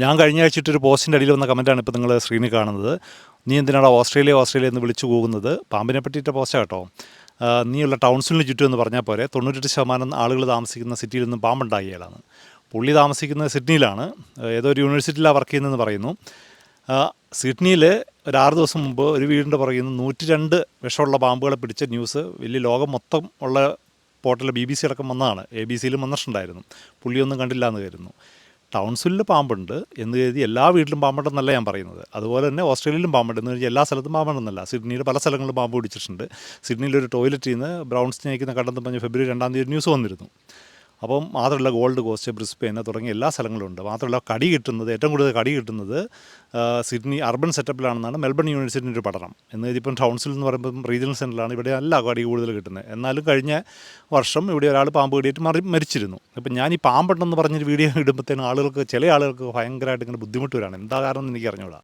ഞാൻ കഴിഞ്ഞ ആഴ്ച ഇട്ടൊരു പോസ്റ്റിന്റെ അടിയിൽ വന്ന കമന്റാണ് ഇപ്പോൾ നിങ്ങൾ സ്ക്രീനിൽ കാണുന്നത്. നീ എന്തിനാണ് ഓസ്ട്രേലിയ ഓസ്ട്രേലിയ എന്ന് വിളിച്ചു പോകുന്നത് പാമ്പിനെ പറ്റിയിട്ട പോസ്റ്റാണ് കേട്ടോ. നീയുള്ള ടൗൺസിലിന് ചുറ്റും എന്ന് പറഞ്ഞാൽ പോരെ തൊണ്ണൂറ്റെട്ട് ശതമാനം ആളുകൾ താമസിക്കുന്ന സിറ്റിയിൽ നിന്നും പാമ്പുണ്ടാകിയാലാണ് പുള്ളി താമസിക്കുന്നത് സിഡ്നിയിലാണ്. ഏതോ ഒരു യൂണിവേഴ്സിറ്റിയിലാണ് വർക്ക് ചെയ്യുന്നതെന്ന് പറയുന്നു. സിഡ്നിയിൽ ഒരു ആറ് ദിവസം മുമ്പ് ഒരു വീടിന്റെ പുറകിൽ നിന്ന് നൂറ്റി രണ്ട് വിഷമുള്ള പാമ്പുകളെ പിടിച്ച ന്യൂസ് വലിയ ലോകം മൊത്തം ഉള്ള പോർട്ടൽ ബി ബി സി അടക്കം വന്നതാണ്. എ ബി സിയിലും വന്നിട്ടുണ്ടായിരുന്നു. പുള്ളിയൊന്നും കണ്ടില്ല എന്ന് കരുതുന്നു. ടൗൺസിലിൽ പാമ്പുണ്ട് എന്ന് കരുതി എല്ലാ വീട്ടിലും പാമ്പുണ്ടെന്നല്ല ഞാൻ പറയുന്നത്. അതുപോലെ തന്നെ ഓസ്ട്രേലിയയിലും പാമ്പുണ്ട് എന്ന് കഴിഞ്ഞാൽ എല്ലാ സ്ഥലത്തും പാമ്പുണ്ടെന്നല്ല. സിഡ്നിയുടെ പല സ്ഥലങ്ങളിലും പാമ്പ് പിടിച്ചിട്ടുണ്ട്. സിഡ്നിയിൽ ഒരു ടോയ്ലറ്റിൽ നിന്ന് ബ്രൗൺ സ്നേഹിക്കുന്ന കണ്ടെന്ന് പറഞ്ഞ് ഫെബ്രുവരി രണ്ടാം തീയതി ന്യൂസ് വന്നിരുന്നു. അപ്പം മാത്രമല്ല ഗോൾഡ് കോസ്റ്റ് ബ്രിസ്ബെയിൻ തുടങ്ങിയ എല്ലാ സ്ഥലങ്ങളും ഉണ്ട്. മാത്രമല്ല കടി കിട്ടുന്നത് ഏറ്റവും കൂടുതൽ കടി കിട്ടുന്നത് സിഡ്നി അർബൻ സെറ്റപ്പിലാണെന്നാണ് മെൽബൺ യൂണിവേഴ്സിറ്റിന്റെ ഒരു പഠനം. എന്ന് ഇതിപ്പം ടൗൺസിൽ എന്ന് പറയുമ്പം റീജിയണൽ സെന്ററിലാണ് ഇവിടെ അല്ല കടി കൂടുതൽ കിട്ടുന്നത്. എന്നാലും കഴിഞ്ഞ വർഷം ഇവിടെ ഒരാൾ പാമ്പ് കടിയിട്ട് മറി മരിച്ചിരുന്നു. അപ്പം ഞാൻ ഈ പാമ്പുണ്ടെന്ന് പറഞ്ഞൊരു വീഡിയോ ഇടുമ്പോഴത്തേനും ആളുകൾക്ക് ചില ആളുകൾക്ക് ഭയങ്കരമായിട്ട് ഇങ്ങനെ ബുദ്ധിമുട്ട് വരാണ് എന്താ കാരണം എന്ന് എനിക്ക് അറിഞ്ഞൂടാ.